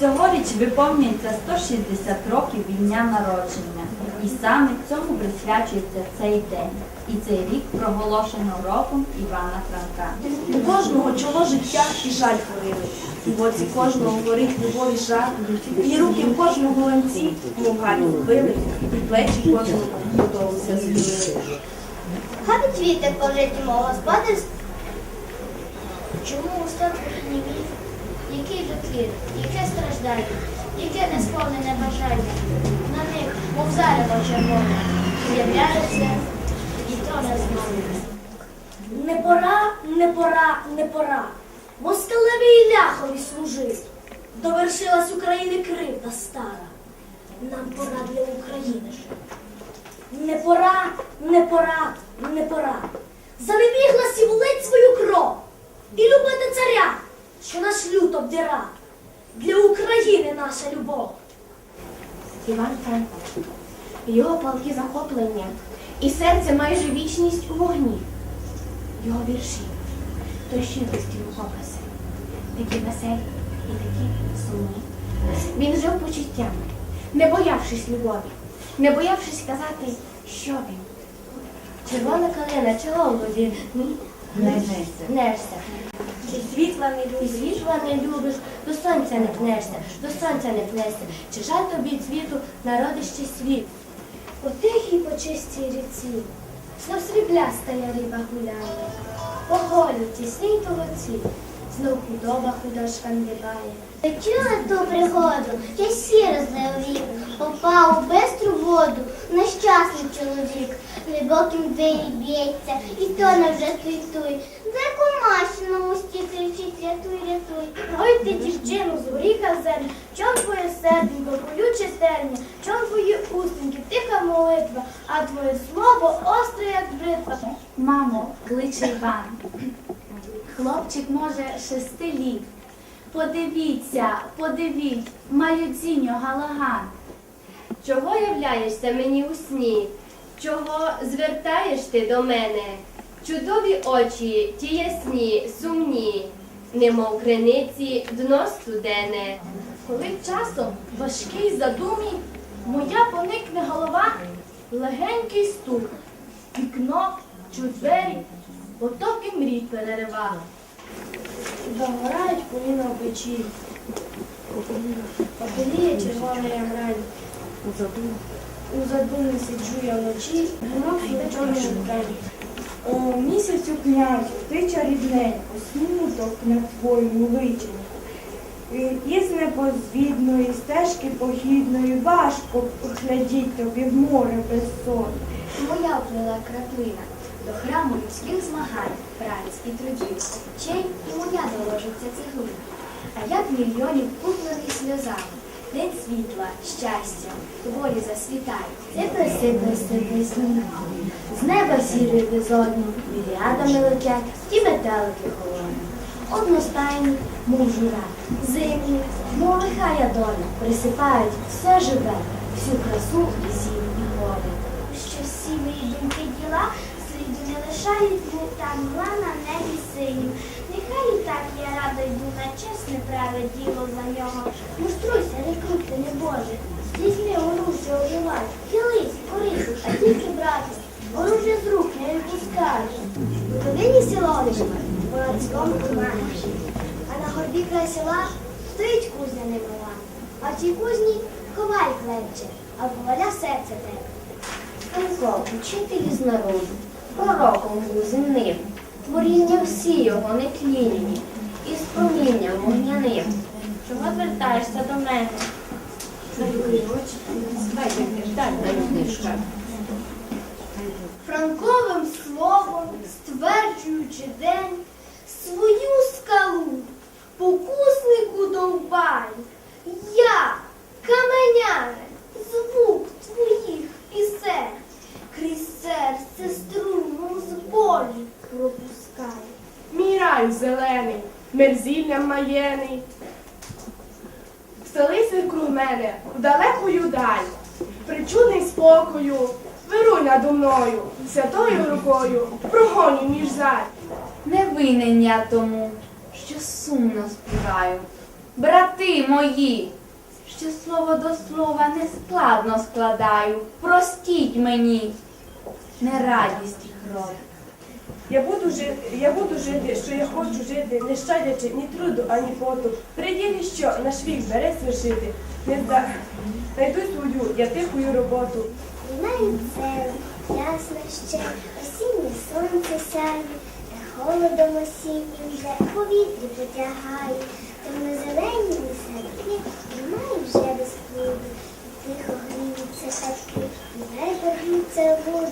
Цьогоріч виповнюється 160 років від дня народження, і саме цьому присвячується цей день. І цей рік проголошено роком Івана Франка. У кожного чоло життя і жаль хворили. У боці кожного горить любов і жар. І руки в кожного ланці, мов вбили, і плечі кожного подолуся згріли. Хай цвіте житті мого господарства. Чому у серці гнівів? Який твір, яке страждання, яке несповнене бажання? На них, мов зарево червоне, з'являється і то не знову. Не пора, не пора, не пора. Москалеві і ляхові служив. Довершилась України кривда стара. Нам пора для України жити. Не пора, не пора, не пора. Занебігла сівлить свою кров і любити царя, що наш люд обдира. Для України наша любов. Іван Франко. Його палки захоплення і серце майже вічність у вогні. Його вірші, то щирості рукописи, такі веселі і такі сумні. Він жив почуттями, не боявшись любові, не боявшись казати, що він. Червона калина? Ні, нешся. Чи світла не любиш, світла не любиш, до сонця не пнешся, до сонця не пнешся. Чи жаль тобі від світу, народище світ? По тихій по чистій ріці, знов сріблястая риба гуляє, по голі тісній толоці, знов худоба худа шкандибає. Чула ту пригоду, я сіро вік, попав у бистру воду, нещасний чоловік, глибоким б'ється, і тоне вже туй-туй. За комаші на мості кричить, рятуй, рятуй. Ой ти, дівчину, з горіха земля, чом твоє серденько, колюче терня, чом твої устеньки, тиха молитва, а твоє слово остре, як бритва. Мамо, кличе Іван. Хлопчик може шести літ. Подивіться, подивіть, маю дзіньо галаган. Чого являєшся мені у сні? Чого звертаєш ти до мене? Чудові очі, ті ясні, сумні, немов криниці, дно студене. Коли часом важкий задумі, моя поникне голова, легенький стук, вікно, чуть двері, потоки мрій перерива. Догорають поліна в печі, Обеліє червона грань. У задумі сиджу я вночі, гнов на чорний день. О, місяцю князю, ти чарівненько, смуток на твоєму личеньку. Е, Із непозвідної стежки похідної важко глядіть тобі в море без безсонне. Моя вплила краплина до храму людських змагань, праць і трудів, чей і моя доложиться цеглина. А як мільйонів куплених сльозами, день світла, щастя, волі засвітає. Сипли, сипли, сипли сніг. З неба сірий безодні, міріадами летять ті метелики холодні. Одностайні, мов жура, зимні, мов лихая доля, присипають все живе, всю красу і зімні води. Що всі мої думки діла сліду не лишають, не там мла на небі синім. Нехай і так я рада йду на чесне праве діло за нього. Муштруйся, не крути, не Боже. Візьми оружжя оживай, хились, корись, а тільки брати. Оружжя з рук не відпускаєш. В Буковині село лишимо, городському тумаєш. А на горбі край села стоїть кузня немала. А в тій кузні коваль клепче, а коваля серце тебе. Франко, учитель із народу, пророком був земним, творіння всі його не нетлінні, із промінням вогняним. Чого звертаєшся до мене? Франковим словом, стверджуючи день, свою скалу покуснику довбай. Я, каменяре, звук твоїх пісень, крізь серце струмом з болі пропускай. Мій рай зелений, мерзіллям маєний. Вселися круг мене в далекую даль, причудний спокою, вируй надо мною, святою рукою, прогоню між заль. Не винен я тому, що сумно співаю. Брати мої, що слово до слова нескладно складаю. Простіть мені, не радість їх род. Я буду жити, я буду жити, що я хочу жити, не щадячи ні труду, ані поту. Приділі, що наш вік бере свершити, не зда... Найду свою, я тихую роботу. Лунають цели, ясно ще, осіннє сонце сяє, та холодом осіннім вже повітря потягає, темно-зелені садки, немає вже без плоду, тихо гріються хатки, небо гріться воду,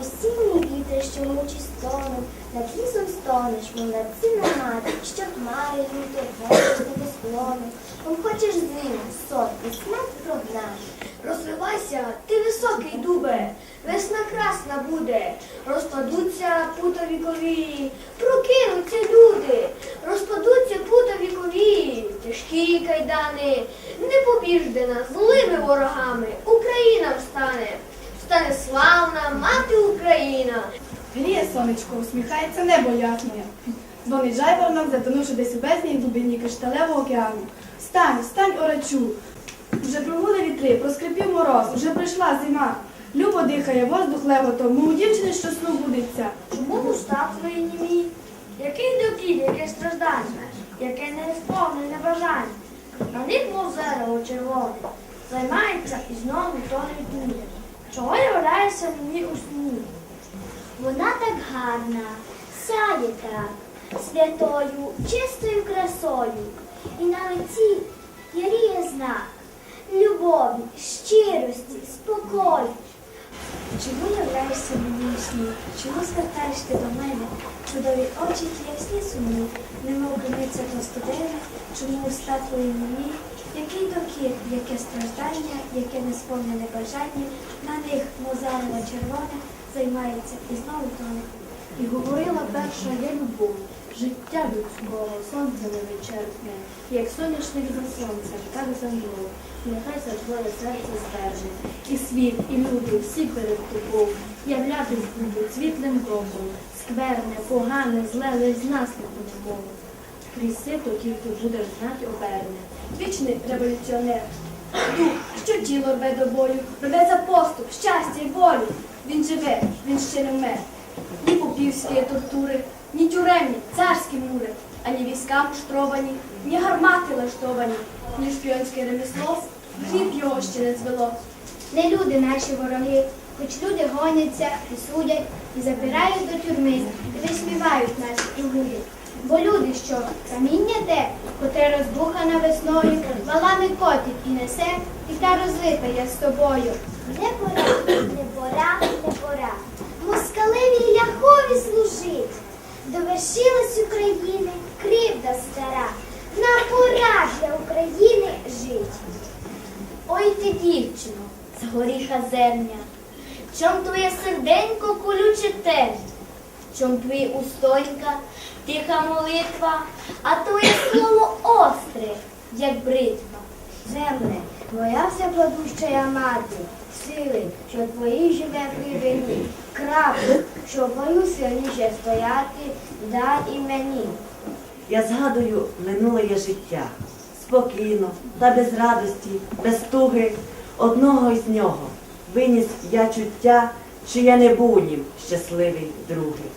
осінні вітри, що мучить стоном, над лісом стонеш, мов над сина мати, що хмари люто гониш тебе склоном, Ком хочеш зиму, сон і смерть прогнаш. Розвивайся, ти високий дубе, весна красна буде, розпадуться пута вікові, прокинуться люди, розпадуться пута вікові, тяжкі кайдани, непобіждена злими ворогами, Україна встане, встане славна мати Україна. Гріє сонечко, усміхається небо ясне. Дзвонить жайворонок, затонувши десь у бездній глибині кришталевого океану. Встань, встань, орачу. Вже прогули вітри, проскрипів мороз, вже прийшла зима. Любо дихає воздух леготом, мов дівчини, що сну будиться. Чому вуста твої німі? Який докіль, яке страждання, яке несповнене бажання? На них зерево червоне, займається і знову тоне дні. Чого являється мені у сні? Вона так гарна, сяє так, святою, чистою красою, і на лиці яріє знак любові, щирості, спокою. Чому являєшся мені сні? Чому звертаєш ти до мене? Чудові очі ті ясні сумні, немов криниця то студена, чому уста твої мені? Який докір, яке страждання, яке несповнене бажання, на них мозарево червоне займається і знову тоне. І говорила перша я любов, життя людського, сонце невичерпне, як соняшник за сонцем, так за. Нехай за твоє серце зберже. І світ, і люди, всі перед тобою, являтись будуть світлим добром, скверне, погане, зле, з нас не по-новому. Крізь сито тільки будеш знать оберне. Вічний революціонер. Дух, що тіло рве до бою, рве за поступ, щастя й волю. Він живе, він ще не вмер. Ні попівські тортури, ні тюремні, царські мури, ані війська муштровані, ні гармати лаштовані, ні шпіонське ремесло, хліб його ще не звело. Не люди наші вороги, хоч люди гоняться і судять, і забирають до тюрми, і висмівають нас і гулять. Бо люди, що каміння те, котре розбухана весною, валами котить і несе, і та розлита я з тобою. Не пора, не пора, не пора. Москалеві ляхові служить. Довершилась України кривда стара. На пора для України жить. Ой ти, дівчино, з зерня, чом твоє серденько колюче терня, чом твої устонька, тиха молитва, а твоє слово остре, як бритва. Земле, моя вся продущая мати, сили, що твої живе при вині, краплю, що бою сильніше стояти, дай і мені. Я згадую минуле життя спокійно та без радості, без туги. Одного із нього виніс я чуття, що я не був нім щасливий другий.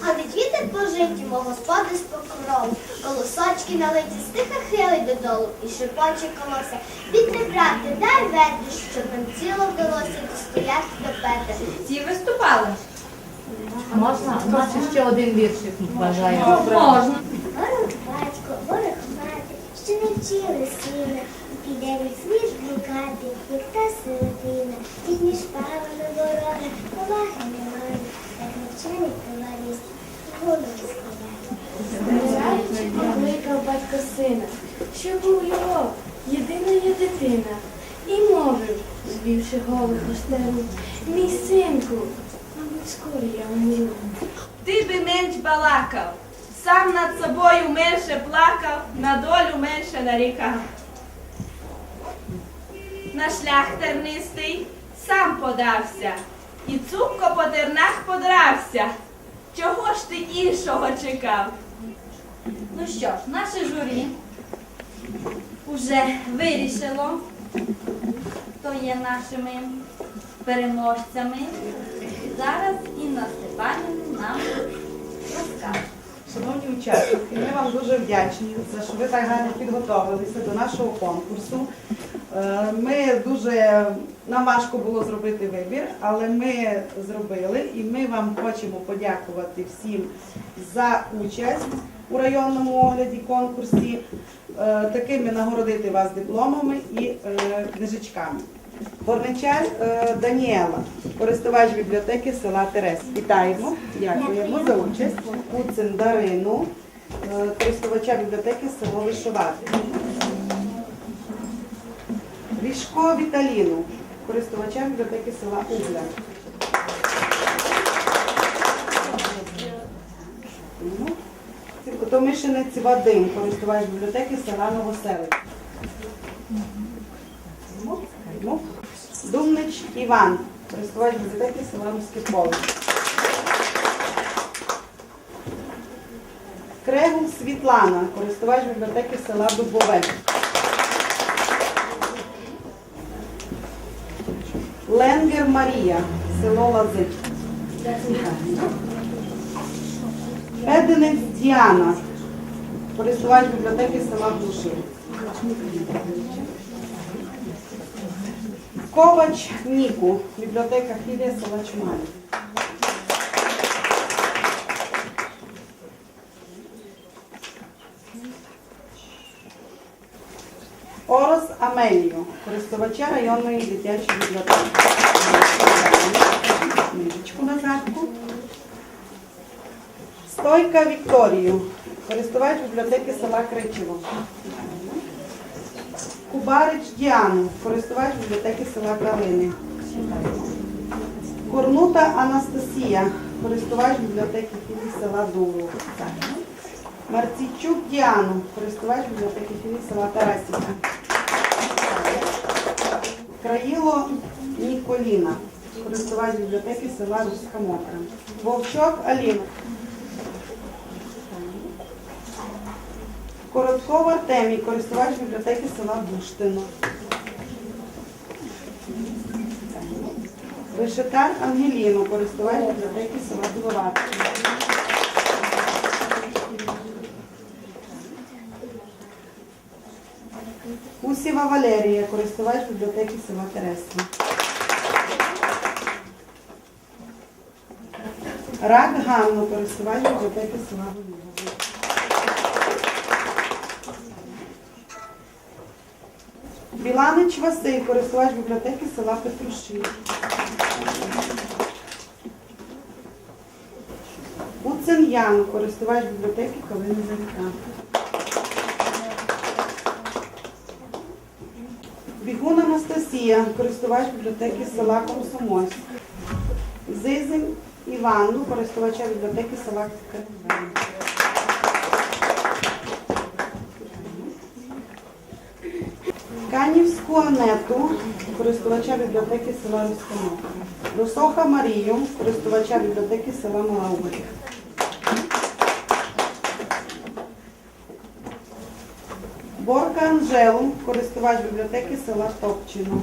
Ходить вітер по житті, мого господи з покрову, колосочки на лиці стиха хилить додолу і шепоче колоса. Вітре, брате, дай ветру, щоб нам ціло вдалося достояти до петер. Всі виступали? Можна? У нас ще один віршик бажаю. Можна. Ворог батько, ворог мати, що не вчили сина, піде від слід блукати, як та сиротина, під між павами ворога, поваги немає, як навчений товарист, голову сховає. Збираючи, покликав батько сина, що був його єдиною дитина, і мовив, звівши голову стелу, мій синку, Ти би менш балакав, сам над собою менше плакав, на долю менше нарікав. На шлях тернистий сам подався, і цупко по тернах подрався. Чого ж ти іншого чекав? Ну що ж, наше журі уже вирішило, хто є нашими переможцями. Зараз Інна Степанівна нам розкаже. Шановні учасники, ми вам дуже вдячні за що ви так гарно підготовилися до нашого конкурсу. Е, Ми дуже нам важко було зробити вибір, але ми зробили і ми вам хочемо подякувати всім за участь у районному огляді конкурсі, е, такими нагородити вас дипломами і е, книжечками. Горничар е, Даніела, користувач бібліотеки села Терес. Вітаємо, дякуємо за участь. Куцин Дарину, е, користувача бібліотеки село Вишивати. Ріжко Віталіну, користувача бібліотеки села Угля. Ну, Томишинець Вадим, користувач бібліотеки села Новоселик. Ну, Думнич Іван, користувач бібліотеки села Поле. Крегул Світлана, користувач бібліотеки села Дубове. Ленгер Марія, село Лази. Педенець Діана, користувач бібліотеки села Глушин. Ковач Ніку, бібліотека Філія села Чумалі. Орос Амелію, користувача районної дитячої бібліотеки. Стойка Вікторію, користувач бібліотеки села Кричево. Кубарич Діану, користувач бібліотеки села Калини. Корнута Анастасія, користувач бібліотеки філії села Дулу. Марційчук Діану, користувач бібліотеки філії села Тарасівка. Країло Ніколіна, користувач бібліотеки села Руська Мотра. Вовчок Аліна. Коротков Артемій, користувач бібліотеки села Буштино. Вишитар Ангеліно, користувач бібліотеки села Біловатки. Усіва Валерія, користувач бібліотеки села Тересва. Рак Ганну, користувач бібліотеки села Голубова. Біланич Василь, користувач бібліотеки села Петруші. Уцин Ян, користувач бібліотеки Калини Заріка. Бігун Анастасія, користувач бібліотеки села Комсомольськ. Зизин Іванну, користувача бібліотеки села Кривень. Канівську Анету, користувача бібліотеки села Руськанок. Русоха Марію, користувача бібліотеки села Мала Борка Анжелу, користувач бібліотеки села Топчино.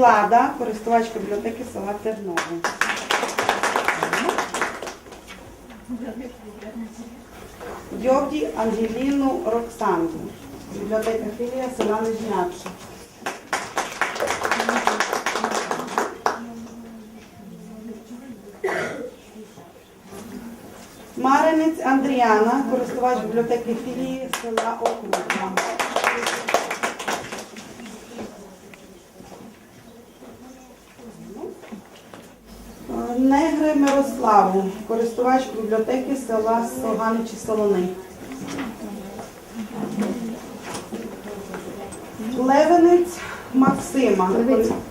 Мілада, користувачка бібліотеки села Тернове. Йовді Ангеліну Роксанду, бібліотека філія села Нижняче. Маринець Андріана, користувач бібліотеки філії села Окружна. Негри Мирославу, користувач бібліотеки села Соганичі Солони. Левенець Максима,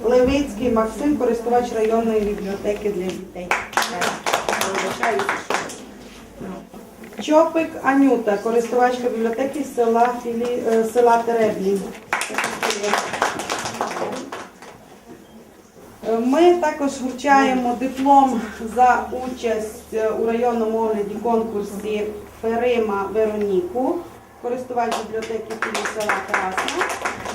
Левицький Максим, користувач районної бібліотеки для дітей. Чопик Анюта, користувачка бібліотеки села, Філі, е, села Тереблі. Ми також вручаємо диплом за участь е, у районному огляді конкурсі Ферима Вероніку, користувач бібліотеки філії села Тараса.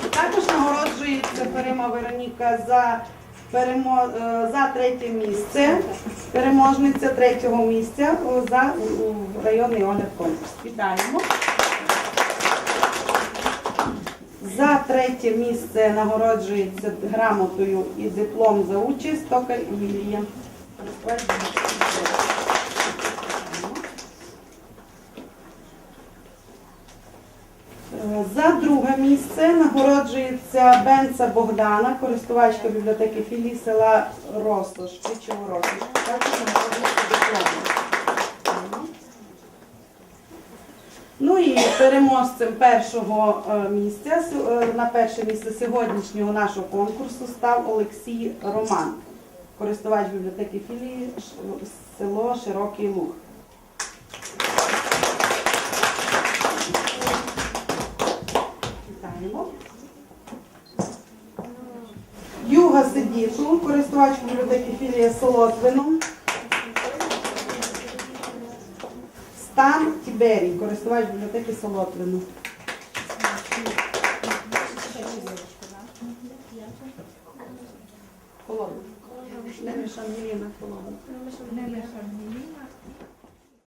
І також нагороджується Ферима Вероніка за, перемо... е, за третє місце, переможниця третього місця за районний огляд конкурс. Вітаємо. За третє місце нагороджується грамотою і диплом за участь Токар Лілія. Е, За друге місце нагороджується Бенца Богдана, користувачка бібліотеки філії села Ростош, Чичово Ростош. Також нагороджується дипломом. Ну і переможцем першого е, місця е, на перше місце сьогоднішнього нашого конкурсу став Олексій Роман, користувач бібліотеки філії село Широкий Луг. Вітаємо. Юга Сидіту, користувач бібліотеки філії Солотвино. Стан Тіберій, користувач бібліотеки Солотвину. Колонна. Не Ангеліна, холодно. Не лише Ангеліна,